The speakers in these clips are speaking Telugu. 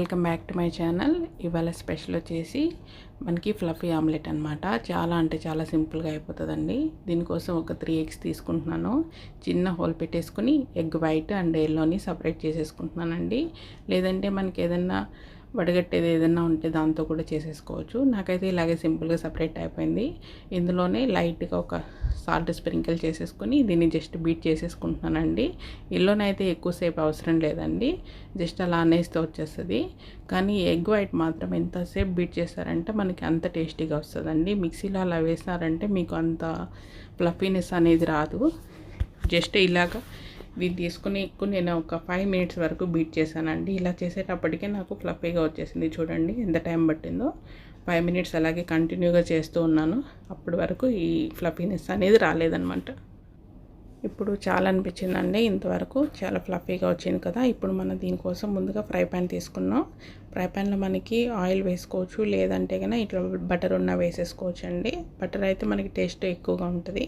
Welcome back to my channel. ఇవాళ స్పెషల్ వచ్చేసి మనకి ఫ్లఫీ ఆమ్లెట్ అనమాట చాలా అంటే చాలా సింపుల్గా అయిపోతుందండి. దీనికోసం ఒక త్రీ ఎగ్స్ తీసుకుంటున్నాను. చిన్న హోల్ పెట్టేసుకుని ఎగ్ వైట్ అండ్ ఎల్లోని సపరేట్ చేసేసుకుంటున్నానండి. లేదంటే మనకి ఏదన్నా వడగట్టేది ఏదైనా ఉంటే దాంతో కూడా చేసేసుకోవచ్చు. నాకైతే ఇలాగే సింపుల్గా సపరేట్ అయిపోయింది. ఇందులోనే లైట్గా ఒక సాల్ట్ స్ప్రింకిల్ చేసేసుకొని దీన్ని జస్ట్ బీట్ చేసేసుకుంటున్నానండి. ఇల్లోనైతే ఎక్కువసేపు అవసరం లేదండి. జస్ట్ అలా అనేస్తే వచ్చేస్తుంది. కానీ ఎగ్ వైట్ మాత్రం ఎంతసేపు బీట్ చేస్తారంటే మనకి అంత టేస్టీగా వస్తుందండి. మిక్సీలో అలా వేసినారంటే మీకు అంత ఫ్లఫీనెస్ అనేది రాదు. జస్ట్ ఇలాగా దీన్ని తీసుకుని ఎక్కువ నేను ఒక ఫైవ్ మినిట్స్ వరకు బీట్ చేశానండి. ఇలా చేసేటప్పటికే నాకు ఫ్లఫీగా వచ్చేసింది చూడండి ఎంత టైం పట్టిందో. ఫైవ్ మినిట్స్ అలాగే కంటిన్యూగా చేస్తూ ఉన్నాను. అప్పటి వరకు ఈ ఫ్లఫీనెస్ అనేది రాలేదనమాట ఇప్పుడు చాలా అనిపించిందండి. ఇంతవరకు చాలా ఫ్లఫీగా వచ్చింది కదా. ఇప్పుడు మనం దీనికోసం ముందుగా ఫ్రై ప్యాన్ తీసుకున్నాం. ఫ్రై ప్యాన్లో మనకి ఆయిల్ వేసుకోవచ్చు లేదంటే కనుక ఇట్లా బటర్ ఉన్న వేసేసుకోవచ్చు అండి బటర్ అయితే మనకి టేస్ట్ ఎక్కువగా ఉంటుంది.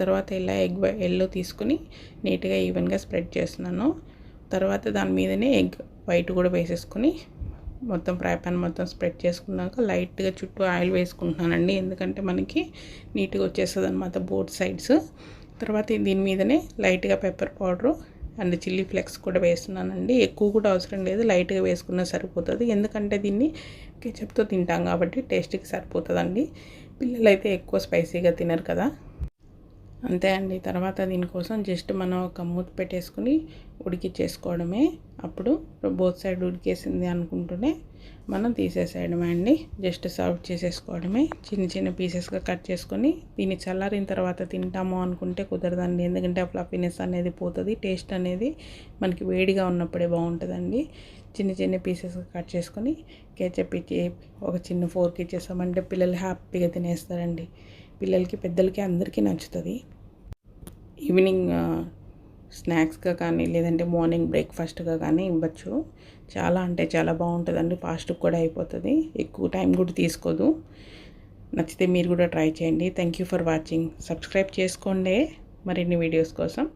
తర్వాత ఇలా ఎగ్ ఎల్లో తీసుకుని నీట్గా ఈవెన్గా స్ప్రెడ్ చేస్తున్నాను. తర్వాత దాని మీదనే ఎగ్ వైట్ కూడా వేసేసుకొని మొత్తం ఫ్రై ప్యాన్ మొత్తం స్ప్రెడ్ చేసుకున్నాక లైట్గా చుట్టూ ఆయిల్ వేసుకుంటున్నానండి. ఎందుకంటే మనకి నీట్గా వచ్చేస్తుంది అనమాట బోత్ సైడ్స్. తర్వాత దీని మీదనే లైట్గా pepper powder and chilli flakes కూడా వేస్తున్నానండి. ఎక్కువ కూడా అవసరం లేదు లైట్గా వేసుకున్నా సరిపోతుంది. ఎందుకంటే దీన్ని కెచప్తో తింటాం కాబట్టి టేస్ట్కి సరిపోతుందండి. పిల్లలు అయితే ఎక్కువ స్పైసీగా తినరు కదా. అంతే అండి. తర్వాత దీనికోసం జస్ట్ మనం ఒక మూత పెట్టేసుకుని ఉడికిచ్చేసుకోవడమే అప్పుడు బోత్ సైడ్ ఉడికేసింది అనుకుంటూనే మనం తీసేసేయడమే అండి. జస్ట్ సర్వ్ చేసేసుకోవడమే. చిన్న చిన్న పీసెస్గా కట్ చేసుకొని దీన్ని చల్లారిన తర్వాత తింటాము అనుకుంటే కుదరదండి. ఎందుకంటే ఆ ఫ్లఫీనెస్ అనేది పోతుంది టేస్ట్ అనేది మనకి వేడిగా ఉన్నప్పుడే బాగుంటుందండి. చిన్న చిన్న పీసెస్గా కట్ చేసుకొని కేచప్ ఇచ్చి ఒక చిన్న ఫోర్క్ ఇచ్చేసామంటే పిల్లలు హ్యాపీగా తినేస్తారండి. పిల్లలకి పెద్దలకి అందరికీ నచ్చుతుంది. ఈవినింగ్ స్నాక్స్గా కానీ లేదంటే మార్నింగ్ బ్రేక్ఫాస్ట్గా కానీ ఇవ్వచ్చు. చాలా అంటే చాలా బాగుంటుందండి. ఫాస్ట్ కూడా అయిపోతుంది. ఎక్కువ టైం కూడా తీసుకోదు. నచ్చితే మీరు కూడా ట్రై చేయండి. Thank you for watching. Subscribe చేసుకోండి. మరిన్ని వీడియోస్ కోసం.